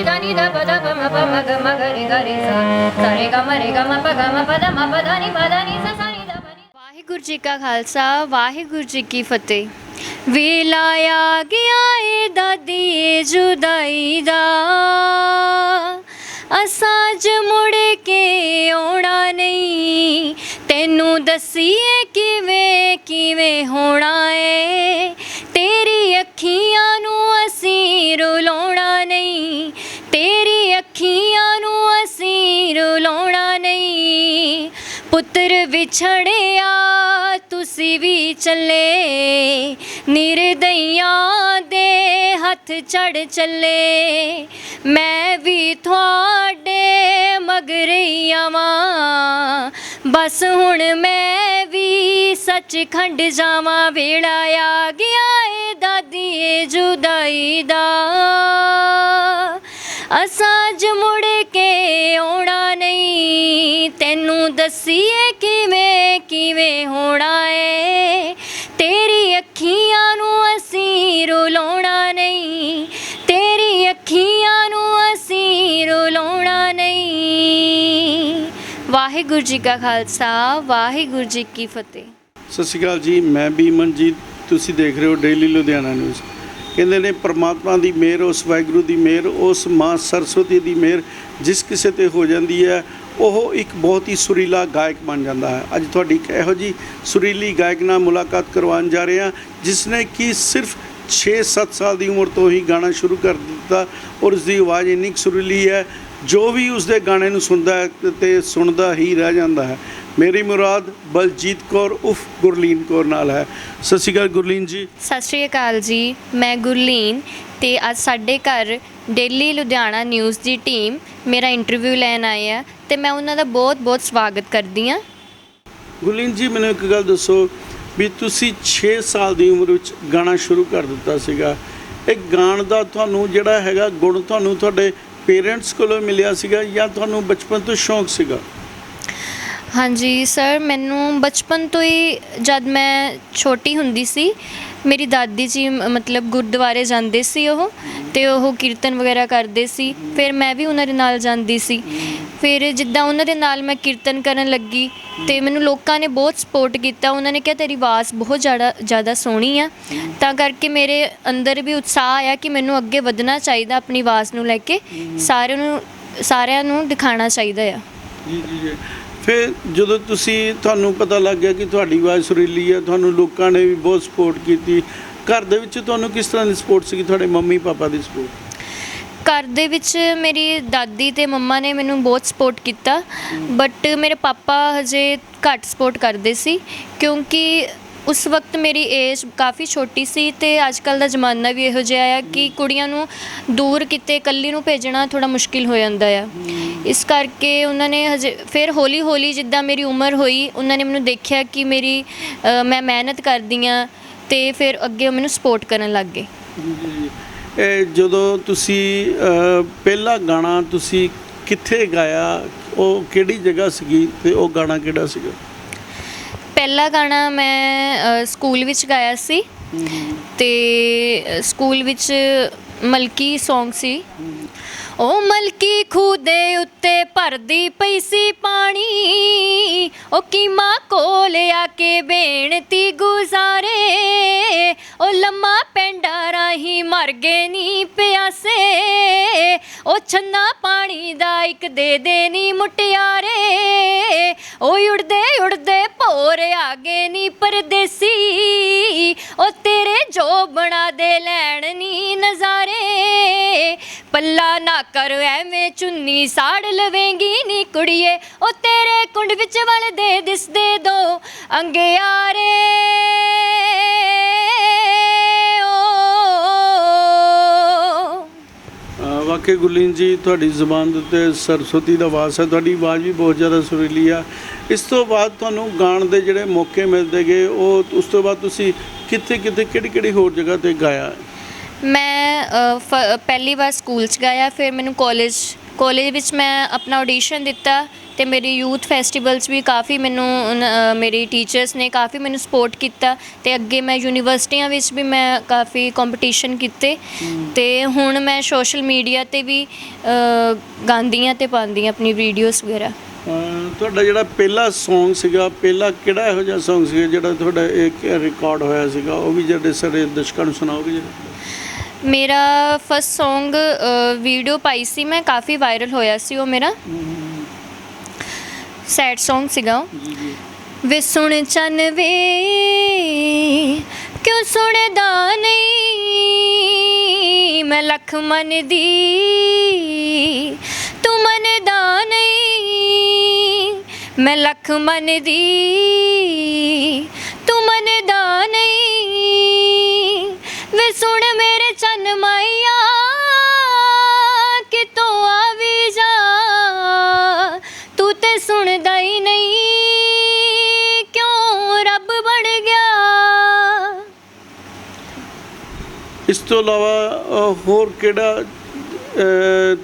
सा सा नि ध नि ध प द प म प म ग म ग रे ग रे सा सा रे ग म रे ग म प ग म प द म प द नि प द नि सा सा नि ध प नि ਵਾਹਿਗੁਰੂ ਜੀ ਕਾ ਖਾਲਸਾ ਵਾਹਿਗੁਰੂ ਜੀ ਕੀ ਫਤਿਹ ਵੇਲਾ ਆ ਗਿਆ ਏ ਦਾਦੀ ਏ ਜੁਦਾਈ ਦਾ ਅਸਾਂ ਜ ਮੁੜ ਕੇ ਆਉਣਾ ਨਹੀਂ ਤੈਨੂੰ ਦਸੀਏ ਕਿਵੇਂ ਕਿਵੇਂ ਹੋਣਾ ਏ ਤੇਰੀ ਅੱਖੀਆਂ ਨੂੰ ਅਸੀਂ ਰੁਲਾਉਣਾ ਨਹੀਂ ਤੇਰੀ ਅੱਖੀਆਂ ਨੂੰ ਅਸੀਂ ਰੁਲਾਉਣਾ ਨਹੀਂ। ਪੁੱਤਰ ਵਿਛੜਿਆ, ਤੁਸੀਂ ਵੀ ਚੱਲੇ। ਨਿਰਦਈਆਂ ਦੇ ਹੱਥ ਚੜ ਚੱਲੇ। ਮੈਂ ਵੀ ਤੁਹਾਡੇ ਮਗਰਈਆਂ ਵਾਂ ਬਸ ਹੁਣ ਮੈਂ ਵੀ ਸੱਚਖੰਡ ਜਾਵਾਂ। ਵੇਲਾ ਆ ਗਿਆ ਏ ਦਾਦੀ ਜੁਦਾਈ ਦਾ। ਅਸਾਂ ਜ ਮੁੜ ਕੇ ਆਉਣਾ ਨਹੀਂ। ਤੈਨੂੰ ਦੱਸੀਏ ਕਿਵੇਂ ਕਿਵੇਂ ਹੋਣਾ ਏ। ਤੇਰੀ ਅੱਖੀਆਂ ਨੂੰ ਅਸੀਂ ਰੁਲਾਉਣਾ ਨਹੀਂ। ਤੇਰੀ ਅੱਖੀਆਂ ਨੂੰ ਅਸੀਂ ਰੁਲਾਉਣਾ ਨਹੀਂ। ਵਾਹਿਗੁਰੂ ਜੀ ਕਾ ਖਾਲਸਾ, ਵਾਹਿਗੁਰੂ ਜੀ ਕੀ ਫਤਿਹ। ਸਤਿ ਸ਼੍ਰੀ ਅਕਾਲ ਜੀ, ਮੈਂ ਬੀਮਨਜੀਤ ਤੁਸੀਂ ਦੇਖ ਰਹੇ ਹੋ ਡੇਲੀ ਲੁਧਿਆਣਾ ਨਿਊਜ਼। ਕਹਿੰਦੇ ਨੇ ਪ੍ਰਮਾਤਮਾ ਦੀ ਮਿਹਰ, ਉਸ ਵਾਹਿਗੁਰੂ ਦੀ ਮਿਹਰ, ਉਸ ਮਾਂ ਸਰਸਵਤੀ ਦੀ ਮਿਹਰ ਜਿਸ ਕਿਸੇ ਤੇ ਹੋ ਜਾਂਦੀ ਹੈ, ਉਹ ਇੱਕ ਬਹੁਤ ਹੀ ਸੁਰੀਲਾ ਗਾਇਕ ਬਣ ਜਾਂਦਾ ਹੈ। ਅੱਜ ਤੁਹਾਡੀ ਇੱਕ ਇਹੋ ਜੀ ਸੁਰੀਲੀ ਗਾਇਕ ਨਾਲ ਮੁਲਾਕਾਤ ਕਰਵਾਉਣ ਜਾ ਰਹੇ ਹਾਂ ਜਿਸ ਨੇ ਕਿ ਸਿਰਫ 6-7 ਸਾਲ ਦੀ ਉਮਰ ਤੋਂ ਹੀ ਗਾਣਾ ਸ਼ੁਰੂ ਕਰ ਦਿੱਤਾ ਔਰ ਉਸ ਦੀ ਆਵਾਜ਼ ਇੰਨੀ ਕੁ ਸੁਰੀਲੀ ਹੈ, ਜੋ ਵੀ ਉਸ ਦੇ ਗਾਣੇ ਨੂੰ ਸੁਣਦਾ ਹੈ ਤੇ- ਤੇ ਸੁਣਦਾ ਹੀ ਰਹਿ ਜਾਂਦਾ ਹੈ। ਮੇਰੀ ਮੁਰਾਦ ਬਲਜੀਤ ਕੌਰ ਉਫ ਗੁਰਲੀਨ ਕੌਰ ਨਾਲ ਹੈ। ਸਤਿ ਸ਼੍ਰੀ ਅਕਾਲ ਗੁਰਲੀਨ ਜੀ। ਸਤਿ ਸ਼੍ਰੀ ਅਕਾਲ ਜੀ। ਮੈਂ ਗੁਰਲੀਨ ਤੇ ਅੱਜ ਸਾਡੇ ਘਰ ਡੇਲੀ ਲੁਧਿਆਣਾ ਨਿਊਜ਼ ਦੀ ਟੀਮ ਮੇਰਾ ਇੰਟਰਵਿਊ ਲੈਣ ਆਈ ਹੈ ਤੇ ਮੈਂ ਉਹਨਾਂ ਦਾ ਬਹੁਤ-ਬਹੁਤ ਸਵਾਗਤ ਕਰਦੀ ਹਾਂ। ਗੁਰਲੀਨ ਜੀ ਮੈਨੂੰ ਇੱਕ ਗੱਲ ਦੱਸੋ ਵੀ ਤੁਸੀਂ 6 ਸਾਲ ਦੀ ਉਮਰ ਵਿੱਚ ਗਾਣਾ ਸ਼ੁਰੂ ਕਰ ਦਿੱਤਾ ਸੀਗਾ। ਇਹ ਗਾਣ ਦਾ ਤੁਹਾਨੂੰ ਜਿਹੜਾ ਹੈਗਾ ਗੁਣ ਤੁਹਾਨੂੰ ਤੁਹਾਡੇ ਪੇਰੈਂਟਸ ਕੋਲੋਂ ਮਿਲਿਆ ਸੀਗਾ ਜਾਂ ਤੁਹਾਨੂੰ ਬਚਪਨ ਤੋਂ ਸ਼ੌਂਕ ਸੀਗਾ? ਹਾਂਜੀ, ਸਰ, ਮੈਨੂੰ ਬਚਪਨ ਤੋਂ ਹੀ ਜਦ ਮੈਂ ਛੋਟੀ ਹੁੰਦੀ ਸੀ, ਮੇਰੀ ਦਾਦੀ ਜੀ ਮਤਲਬ ਗੁਰਦੁਆਰੇ ਜਾਂਦੇ ਸੀ ਉਹ, ਤੇ ਉਹ ਕੀਰਤਨ ਵਗੈਰਾ ਕਰਦੇ ਸੀ, ਫਿਰ ਮੈਂ ਵੀ ਉਹਨਾਂ ਦੇ ਨਾਲ ਜਾਂਦੀ ਸੀ। ਫਿਰ ਜਿੱਦਾਂ ਉਹਨਾਂ ਦੇ ਨਾਲ ਮੈਂ ਕੀਰਤਨ ਕਰਨ ਲੱਗੀ, ਤੇ ਮੈਨੂੰ ਲੋਕਾਂ ਨੇ ਬਹੁਤ ਸਪੋਰਟ ਕੀਤਾ, ਉਹਨਾਂ ਨੇ ਕਿਹਾ, ਤੇਰੀ ਆਵਾਜ਼ ਬਹੁਤ ਜ਼ਿਆਦਾ ਜ਼ਿਆਦਾ ਸੋਹਣੀ ਆ। ਤਾਂ ਕਰਕੇ ਮੇਰੇ ਅੰਦਰ ਵੀ ਉਤਸ਼ਾਹ ਆਇਆ ਕਿ ਮੈਨੂੰ ਅੱਗੇ ਵਧਣਾ ਚਾਹੀਦਾ, ਆਪਣੀ ਆਵਾਜ਼ ਨੂੰ ਲੈ ਕੇ, ਸਾਰਿਆਂ ਨੂੰ ਸਾਰਿਆਂ ਨੂੰ ਦਿਖਾਉਣਾ ਚਾਹੀਦਾ ਆ। ਜੀ ਜੀ। ਫਿਰ ਜਦੋਂ ਤੁਸੀਂ ਤੁਹਾਨੂੰ ਪਤਾ ਲੱਗ ਗਿਆ ਕਿ ਤੁਹਾਡੀ ਆਵਾਜ਼ ਸੁਰੀਲੀ ਹੈ ਤੁਹਾਨੂੰ ਲੋਕਾਂ ਨੇ ਵੀ ਬਹੁਤ ਸਪੋਰਟ ਕੀਤੀ ਘਰ ਦੇ ਵਿੱਚ ਤੁਹਾਨੂੰ ਕਿਸ ਤਰ੍ਹਾਂ ਦੀ ਸਪੋਰਟ ਸੀਗੀ? ਤੁਹਾਡੇ ਮੰਮੀ ਪਾਪਾ ਦੀ ਸਪੋਰਟ ਘਰ ਦੇ ਵਿੱਚ ਮੇਰੀ ਦਾਦੀ ਤੇ ਮੰਮਾ ਨੇ ਮੈਨੂੰ ਬਹੁਤ ਸਪੋਰਟ ਕੀਤਾ ਬਟ ਮੇਰੇ ਪਾਪਾ ਹਜੇ ਘੱਟ ਸਪੋਰਟ ਕਰਦੇ ਸੀ ਕਿਉਂਕਿ ਉਸ ਵਕਤ ਮੇਰੀ ਏਜ ਕਾਫੀ ਛੋਟੀ ਸੀ ਤੇ ਅੱਜ ਕੱਲ ਦਾ ਜ਼ਮਾਨਾ ਵੀ ਇਹੋ ਜਿਹਾ ਆ ਕਿ ਕੁੜੀਆਂ ਨੂੰ ਦੂਰ ਕਿਤੇ ਇਕੱਲੀ ਨੂੰ ਭੇਜਣਾ ਥੋੜਾ ਮੁਸ਼ਕਿਲ ਹੋ ਜਾਂਦਾ ਆ। ਇਸ ਕਰਕੇ ਉਹਨਾਂ ਨੇ ਹਜੇ ਫਿਰ ਹੌਲੀ ਹੌਲੀ ਜਿੱਦਾਂ ਮੇਰੀ ਉਮਰ ਹੋਈ ਉਹਨਾਂ ਨੇ ਮੈਨੂੰ ਦੇਖਿਆ ਕਿ ਮੇਰੀ ਅ, ਮੈਂ ਮਿਹਨਤ ਕਰਦੀ ਆ ਤੇ ਫਿਰ ਅੱਗੇ ਉਹ ਮੈਨੂੰ ਸਪੋਰਟ ਕਰਨ ਲੱਗ ਗਏ। ਇਹ ਜਦੋਂ ਤੁਸੀਂ ਅਹ, ਪਹਿਲਾ ਗਾਣਾ ਤੁਸੀਂ ਕਿੱਥੇ ਗਾਇਆ ਉਹ ਕਿਹੜੀ ਜਗ੍ਹਾ ਸੀਗੀ ਤੇ ਉਹ ਗਾਣਾ ਕਿਹੜਾ ਸੀਗਾ? ਪਹਿਲਾ ਗਾਣਾ ਮੈਂ ਸਕੂਲ ਵਿੱਚ ਗਾਇਆ ਸੀ। ਤੇ ਸਕੂਲ ਵਿੱਚ ਮਲਕੀ Song ਸੀ। ਉਹ ਮਲਕੀ ਖੂਹ ਦੇ ਉੱਤੇ ਭਰਦੀ ਪਈ ਸੀ ਪਾਣੀ। ਉਹ ਕੀਮਾ ਕੋਲ ਆ ਕੇ ਬੇਨਤੀ ਗੁਜ਼ਾਰੇ। ਉਹ ਲੰਮਾ ਪੈਂਡਾ ਰਾਹੀਂ ਮਰ ਗਏ ਨੀ ਪਿਆਸੇ। ਉਹ ਛੰਨਾ ਪਾਣੀ ਦਾ ਇੱਕ ਦੇ ਦੇ ਨੀ ਮੁਟਿਆਰੇ। ਉਹ ਉੜਦੇ ਉੜਦੇ ਭੋਰ ਆ ਗਏ ਨੀ ਪਰਦੇਸੀ। ਉਹ ਤੇਰੇ ਜੋ ਬਣਾ ਦੇ ਲੈਣ ਨੀ ਨਜ਼ਾਰੇ। ਪੱਲਾ ਨਾ ਕਰ ਐਵੇਂ ਚੁੰਨੀ ਸਾੜ ਲਵੇਂਗੀ ਨੀ ਕੁੜੀਏ। ਉਹ ਤੇਰੇ ਕੁੰਡ ਵਿੱਚ ਵਲਦੇ ਦਿਸਦੇ ਦੋ ਅੰਗਿਆਰੇ। ਵਾਕਈ ਗੁਰਲੀਨ ਜੀ, ਤੁਹਾਡੀ ਜ਼ੁਬਾਨ ਦੇ ਉੱਤੇ ਸਰਸਵਤੀ ਦਾ ਵਾਸ ਹੈ, ਤੁਹਾਡੀ ਆਵਾਜ਼ ਵੀ ਬਹੁਤ ਜ਼ਿਆਦਾ ਸੁਰੀਲੀ ਆ। ਇਸ ਤੋਂ ਬਾਅਦ ਤੁਹਾਨੂੰ ਗਾਣ ਦੇ ਜਿਹੜੇ ਮੌਕੇ ਮਿਲਦੇ ਗਏ, ਉਹ ਉਸ ਤੋਂ ਬਾਅਦ ਤੁਸੀਂ ਕਿੱਥੇ ਕਿੱਥੇ, ਕਿਹੜੀ ਕਿਹੜੀ ਹੋਰ ਜਗ੍ਹਾ ਤੇ ਗਾਇਆ? ਮੈਂ ਫ- ਪਹਿਲੀ ਵਾਰ ਸਕੂਲ ਚ ਗਾਇਆ, ਫਿਰ ਮੈਨੂੰ ਕਾਲਜ ਕਾਲਜ ਵਿੱਚ ਮੈਂ ਆਪਣਾ ਆਡੀਸ਼ਨ ਦਿੱਤਾ। ਤੇ ਮੇਰੇ ਯੂਥ ਫੈਸਟੀਵਲਸ ਵੀ ਕਾਫੀ ਮੈਨੂੰ ਉਨ- ਅ, ਮੇਰੀ ਟੀਚਰਸ ਨੇ ਕਾਫੀ ਮੈਨੂੰ ਸਪੋਰਟ ਕੀਤਾ ਤੇ ਅੱਗੇ ਮੈਂ ਯੂਨੀਵਰਸਿਟੀਆਂ ਵਿੱਚ ਵੀ ਮੈਂ ਕਾਫੀ ਕੰਪੀਟੀਸ਼ਨ ਕੀਤੇ ਤੇ ਹੁਣ ਮੈਂ ਸੋਸ਼ਲ ਮੀਡੀਆ ਤੇ ਵੀ ਅ, ਗਾਉਂਦੀ ਹਾਂ ਤੇ ਪਾਉਂਦੀ ਹਾਂ ਆਪਣੀ ਵੀਡੀਓਜ਼ ਵਗੈਰਾ। ਅਹ ਤੁਹਾਡਾ ਜਿਹੜਾ ਪਹਿਲਾ Song ਸੀਗਾ ਪਹਿਲਾ ਕਿਹੜਾ ਇਹੋ ਜਿਹਾ Song ਸੀਗਾ ਜਿਹੜਾ ਤੁਹਾਡਾ ਇੱਕ ਰਿਕਾਰਡ ਹੋਇਆ ਸੀਗਾ? ਉਹ ਵੀ ਜਿਹੜੇ ਸਾਡੇ ਦਰਸ਼ਕਾਂ ਨੂੰ ਸੁਣਾਓਗੇ ਜੀ? ਮੇਰਾ ਫਸਟ Song ਵੀਡੀਓ ਪਾਈ ਸੀ ਮੈਂ ਕਾਫੀ ਵਾਇਰਲ ਹੋਇਆ ਸੀ ਉਹ ਮੇਰਾ। ਸੈਡ Song ਸੀਗਾ ਉਹ। ਜੀ ਜੀ ਵੇ ਸੁਣ ਚੰਨ ਵੇ, ਕਿਉਂ ਸੁਣਦਾ ਨਹੀਂ? ਮੈਂ ਲੱਖ ਮੰਨਦੀ, ਤੂੰ ਮੰਨਦਾ ਨਹੀਂ? ਮੈਂ ਲੱਖ ਮੰਨਦੀ, ਤੂੰ ਮੰਨਦਾ ਨਹੀਂ? ਇਸ ਤੋਂ ਇਲਾਵਾ ਹੋਰ ਕਿਹੜਾ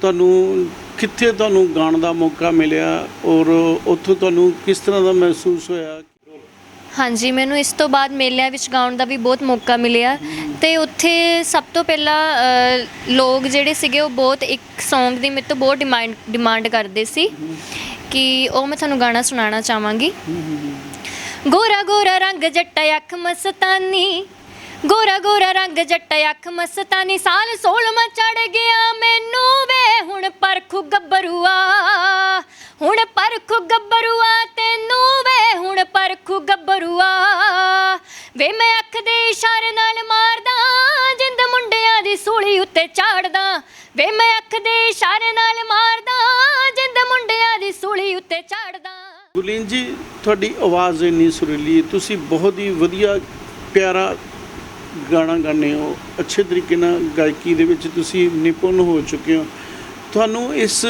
ਤੁਹਾਨੂੰ, ਕਿੱਥੇ ਤੁਹਾਨੂੰ ਗਾਣ ਦਾ ਮੌਕਾ ਮਿਲਿਆ ਔਰ ਉੱਥੋਂ ਤੁਹਾਨੂੰ ਕਿਸ ਤਰ੍ਹਾਂ ਦਾ ਮਹਿਸੂਸ ਹੋਇਆ? ਹਾਂਜੀ, ਮੈਨੂੰ ਇਸ ਤੋਂ ਬਾਅਦ ਮੇਲਿਆਂ ਵਿੱਚ ਗਾਉਣ ਦਾ ਵੀ ਬਹੁਤ ਮੌਕਾ ਮਿਲਿਆ ਤੇ ਉੱਥੇ ਸਭ ਤੋਂ ਪਹਿਲਾਂ ਲੋਕ ਜਿਹੜੇ ਸੀਗੇ ਉਹ ਬਹੁਤ ਇੱਕ Song ਦੀ ਮੇਰੇ ਤੋਂ ਬਹੁਤ ਡਿਮਾਂਡ ਡਿਮਾਂਡ ਕਰਦੇ ਸੀ ਕਿ ਉਹ ਮੈਂ ਤੁਹਾਨੂੰ ਗਾਣਾ ਸੁਣਾਉਣਾ ਚਾਹਾਂਗੀ। ਗੋਰਾ ਗੋਰਾ ਰੰਗ ਜੱਟਾ, ਅੱਖ ਮਸਤਾਨੀ ਗੋਰਾ ਗੋਰਾ ਰੰਗ ਜੱਟਾ ਅੱਖ ਮਸਤਾਨੀ ਸਾਲ 16 ਚੜ ਗਿਆ। ਮੈਨੂੰ ਵੇ ਹੁਣ ਪਰਖੂ ਗੱਭਰੂਆ, ਹੁਣ ਪਰਖੂ ਗੱਭਰੂਆ, ਤੈਨੂੰ ਵੇ ਹੁਣ ਪਰਖੂ ਗੱਭਰੂਆ। ਵੇ ਮੈਂ ਅੱਖ ਦੇ ਇਸ਼ਾਰੇ ਨਾਲ ਮਾਰਦਾ, ਜਿੰਦ ਮੁੰਡਿਆਂ ਦੀ ਸੂਲੀ ਉੱਤੇ ਚਾੜਦਾ। ਵੇ ਮੈਂ ਅੱਖ ਦੇ ਇਸ਼ਾਰੇ ਨਾਲ ਮਾਰਦਾ, ਜਿੰਦ ਮੁੰਡਿਆਂ ਦੀ ਸੂਲੀ ਉੱਤੇ ਚਾੜਦਾ। ਗੁਲੀਨ ਜੀ, ਤੁਹਾਡੀ ਆਵਾਜ਼ ਇੰਨੀ ਸੁਰੀਲੀ ਤੁਸੀਂ ਬਹੁਤ ਹੀ ਵਧੀਆ, ਪਿਆਰਾ ਗਾਣਾ ਗਾਉਂਦੇ ਹੋ ਅੱਛੇ ਤਰੀਕੇ ਨਾਲ ਗਾਇਕੀ ਦੇ ਵਿੱਚ ਤੁਸੀਂ ਨਿਪੁੰਨ ਹੋ ਚੁੱਕੇ ਹੋ। ਤੁਹਾਨੂੰ ਇਸ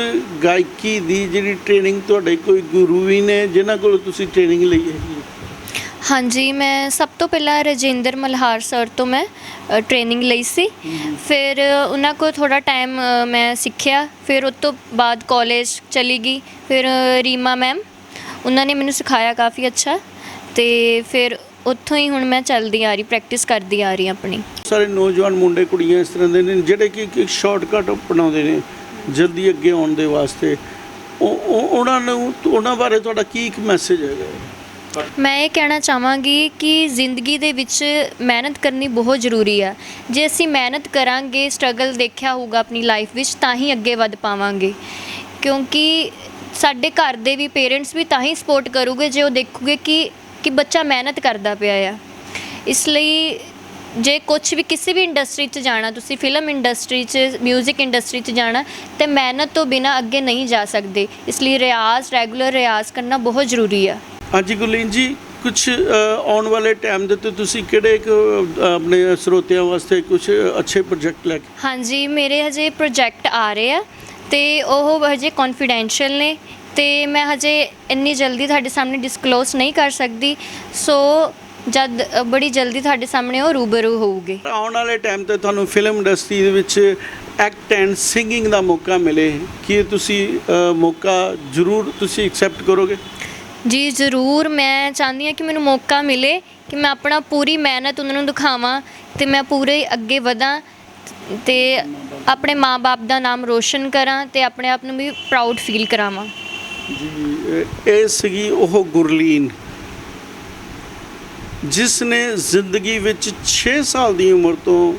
ਗਾਇਕੀ ਦੀ ਜਿਹੜੀ ਟ੍ਰੇਨਿੰਗ ਤੁਹਾਡੇ ਕੋਈ ਗੁਰੂ ਵੀ ਨੇ ਜਿਨ੍ਹਾਂ ਕੋਲ ਤੁਸੀਂ ਟ੍ਰੇਨਿੰਗ ਲਈ ਹੈਗੀ ਹੈ? ਹਾਂਜੀ ਮੈਂ ਸਭ ਤੋਂ ਪਹਿਲਾਂ ਰਜਿੰਦਰ ਮਲਹਾਰ ਸਰ ਤੋਂ ਮੈਂ ਟ੍ਰੇਨਿੰਗ ਲਈ ਸੀ। ਫਿਰ ਉਹਨਾਂ ਕੋਲ ਥੋੜਾ ਟਾਈਮ ਮੈਂ ਸਿੱਖਿਆ। ਫਿਰ ਉਸ ਤੋਂ ਬਾਅਦ ਕਾਲਜ ਚਲੀ ਗਈ। ਫਿਰ ਰੀਮਾ ਮੈਮ ਉਹਨਾਂ ਨੇ ਮੈਨੂੰ ਸਿਖਾਇਆ ਕਾਫੀ ਅੱਛਾ। ਤੇ ਫਿਰ ਉੱਥੋਂ ਹੀ ਹੁਣ ਮੈਂ ਚੱਲਦੀ ਆ ਰਹੀ ਪ੍ਰੈਕਟਿਸ ਕਰਦੀ ਆ ਰਹੀ ਆਪਣੀ। ਸਾਰੇ ਨੌਜਵਾਨ ਮੁੰਡੇ ਕੁੜੀਆਂ ਇਸ ਤਰ੍ਹਾਂ ਦੇ ਨੇ ਜਿਹੜੇ ਕਿ ਇੱਕ ਸ਼ਾਰਟਕਟ ਅਪਣਾਉਂਦੇ ਨੇ ਜਲਦੀ ਅੱਗੇ ਆਉਣ ਦੇ ਵਾਸਤੇ। ਉਹ ਉਹ- ਉਹਨਾਂ ਨੂੰ ਉਹਨਾਂ ਬਾਰੇ ਤੁਹਾਡਾ ਕੀ ਇੱਕ ਮੈਸੇਜ ਹੈਗਾ? ਮੈਂ ਇਹ ਕਹਿਣਾ ਚਾਹਾਂਗੀ ਕਿ ਜ਼ਿੰਦਗੀ ਦੇ ਵਿੱਚ ਮਿਹਨਤ ਕਰਨੀ ਬਹੁਤ ਜ਼ਰੂਰੀ ਆ। ਜੇ ਅਸੀਂ ਮਿਹਨਤ ਕਰਾਂਗੇ ਸਟਰਗਲ ਦੇਖਿਆ ਹੋਊਗਾ ਆਪਣੀ ਲਾਈਫ ਵਿੱਚ ਤਾਂ ਹੀ ਅੱਗੇ ਵੱਧ ਪਾਵਾਂਗੇ। ਕਿਉਂਕਿ ਸਾਡੇ ਘਰ ਦੇ ਵੀ ਪੇਰੈਂਟਸ ਵੀ ਤਾਂ ਹੀ ਸਪੋਰਟ ਕਰੂਗੇ ਜੇ ਉਹ ਦੇਖੂਗੇ ਕਿ ਕਿ ਬੱਚਾ ਮਿਹਨਤ ਕਰਦਾ ਪਿਆ ਆ। ਇਸ ਲਈ ਜੇ ਕੁਝ ਵੀ ਕਿਸੇ ਵੀ ਇੰਡਸਟਰੀ 'ਚ ਜਾਣਾ ਤੁਸੀਂ ਫਿਲਮ ਇੰਡਸਟਰੀ 'ਚ 뮤직 ਇੰਡਸਟਰੀ 'ਚ ਜਾਣਾ ਤੇ ਮਿਹਨਤ ਤੋਂ ਬਿਨਾ ਅੱਗੇ ਨਹੀਂ ਜਾ ਸਕਦੇ। ਇਸ ਲਈ ਰਿਆਜ਼ ਰੈਗੂਲਰ ਰਿਆਜ਼ ਕਰਨਾ ਬਹੁਤ ਜ਼ਰੂਰੀ ਆ। ਹਾਂਜੀ ਗੁਰਲੀਨ ਜੀ ਕੁਝ ਆਉਣ ਵਾਲੇ ਟਾਈਮ ਦੇ ਤੇ ਤੁਸੀਂ ਕਿਹੜੇ ਆਪਣੇ ਸਰੋਤਿਆਂ ਵਾਸਤੇ ਕੁਝ ਅੱਛੇ ਪ੍ਰੋਜੈਕਟ ਲੈ ਕੇ ਹਾਂਜੀ ਮੇਰੇ ਹਜੇ ਪ੍ਰੋਜੈਕਟ ਆ ਰਹੇ ਆ ਤੇ ਉਹ ਹਜੇ ਕੌਨਫੀਡੈਂਸ਼ੀਅਲ ਨੇ। ਤੇ ਮੈਂ ਹਜੇ ਇੰਨੀ ਜਲਦੀ ਤੁਹਾਡੇ ਸਾਹਮਣੇ ਡਿਸਕਲੋਜ਼ ਨਹੀਂ ਕਰ ਸਕਦੀ ਸੋ ਜਦ ਬੜੀ ਜਲਦੀ ਤੁਹਾਡੇ ਸਾਹਮਣੇ ਉਹ ਰੂਬਰੂ ਹੋਊਗੇ। ਆਉਣ ਵਾਲੇ ਟਾਈਮ ਤੇ ਤੁਹਾਨੂੰ ਫਿਲਮ ਇੰਡਸਟਰੀ ਦੇ ਵਿੱਚ ਐਕਟ ਐਂਡ ਸਿੰਗਿੰਗ ਦਾ ਮੌਕਾ ਮਿਲੇ। ਕੀ ਤੁਸੀਂ ਮੌਕਾ ਜ਼ਰੂਰ ਤੁਸੀਂ ਐਕਸੈਪਟ ਕਰੋਗੇ? ਜੀ ਜ਼ਰੂਰ। ਮੈਂ ਚਾਹੁੰਦੀ ਹਾਂ ਕਿ ਮੈਨੂੰ ਮੌਕਾ ਮਿਲੇ ਕਿ ਮੈਂ ਆਪਣਾ ਪੂਰੀ ਮਿਹਨਤ ਉਹਨਾਂ ਨੂੰ ਦਿਖਾਵਾਂ ਤੇ ਮੈਂ ਪੂਰੇ ਅੱਗੇ ਵਧਾਂ ਤੇ ਆਪਣੇ ਮਾਪੇ ਦਾ ਨਾਮ ਰੋਸ਼ਨ ਕਰਾਂ ਤੇ ਆਪਣੇ ਆਪ ਨੂੰ ਵੀ ਪ੍ਰਾਊਡ ਫੀਲ ਕਰਾਵਾਂ। ਜੀ, ਇਹ- ਸੀਗੀ ਉਹ ਗੁਰਲੀਨ ਜਿਸ ਨੇ ਜ਼ਿੰਦਗੀ ਵਿੱਚ 6 ਸਾਲ ਦੀ ਉਮਰ ਤੋਂ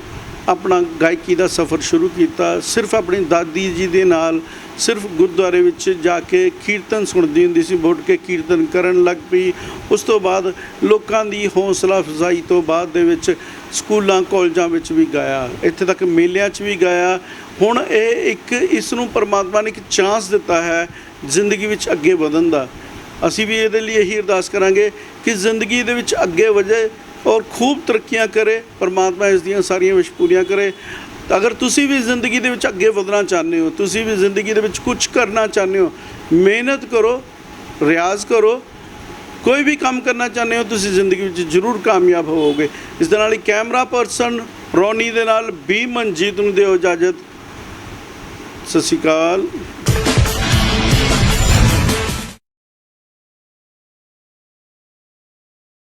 ਆਪਣਾ ਗਾਇਕੀ ਦਾ ਸਫ਼ਰ ਸ਼ੁਰੂ ਕੀਤਾ, ਸਿਰਫ ਆਪਣੀ ਦਾਦੀ ਜੀ ਦੇ ਨਾਲ ਸਿਰਫ ਗੁਰਦੁਆਰੇ ਵਿੱਚ ਜਾ ਕੇ ਕੀਰਤਨ ਸੁਣਦੀ ਹੁੰਦੀ ਸੀ ਬੁੱਢ ਕੇ ਕੀਰਤਨ ਕਰਨ ਲੱਗ ਪਈ। ਉਸ ਤੋਂ ਬਾਅਦ ਲੋਕਾਂ ਦੀ ਹੌਸਲਾ ਅਫਜ਼ਾਈ ਤੋਂ ਬਾਅਦ ਦੇ ਵਿੱਚ ਸਕੂਲਾਂ, ਕਾਲਜਾਂ ਵਿੱਚ ਵੀ ਗਾਇਆ। ਇੱਥੇ ਤੱਕ ਮੇਲਿਆਂ 'ਚ ਵੀ ਗਾਇਆ। ਹੁਣ ਇਹ ਇੱਕ ਇਸ ਨੂੰ ਪਰਮਾਤਮਾ ਨੇ ਇੱਕ ਚਾਂਸ ਦਿੱਤਾ ਹੈ ਜ਼ਿੰਦਗੀ ਵਿੱਚ ਅੱਗੇ ਵਧਣ ਦਾ। ਅਸੀਂ ਵੀ ਇਹਦੇ ਲਈ ਇਹੀ ਅਰਦਾਸ ਕਰਾਂਗੇ ਕਿ ਜ਼ਿੰਦਗੀ ਦੇ ਵਿੱਚ ਅੱਗੇ ਵਧੇ ਔਰ ਖੂਬ ਤਰੱਕੀਆਂ ਕਰੇ, ਪਰਮਾਤਮਾ ਇਸ ਦੀਆਂ ਸਾਰੀਆਂ ਵਿਸ਼ ਪੂਰੀਆਂ ਕਰੇ। ਅਗਰ ਤੁਸੀਂ ਵੀ ਜ਼ਿੰਦਗੀ ਦੇ ਵਿੱਚ ਅੱਗੇ ਵਧਣਾ ਚਾਹੁੰਦੇ ਹੋ, ਤੁਸੀਂ ਵੀ ਜ਼ਿੰਦਗੀ ਦੇ ਵਿੱਚ ਕੁਝ ਕਰਨਾ ਚਾਹੁੰਦੇ ਹੋ, ਮਿਹਨਤ ਕਰੋ, ਰਿਆਜ਼ ਕਰੋ, ਕੋਈ ਵੀ ਕੰਮ ਕਰਨਾ ਚਾਹੁੰਦੇ ਹੋ, ਤੁਸੀਂ ਜ਼ਿੰਦਗੀ ਵਿੱਚ ਜ਼ਰੂਰ ਕਾਮਯਾਬ ਹੋਵੋਗੇ। ਇਸ ਦੇ ਨਾਲ ਹੀ ਕੈਮਰਾ ਪਰਸਨ ਰੋਨੀ ਦੇ ਨਾਲ ਬੀ ਮਨਜੀਤ ਨੂੰ ਦਿਓ ਇਜਾਜ਼ਤ। ਸਤਿ ਸ਼੍ਰੀ ਅਕਾਲ।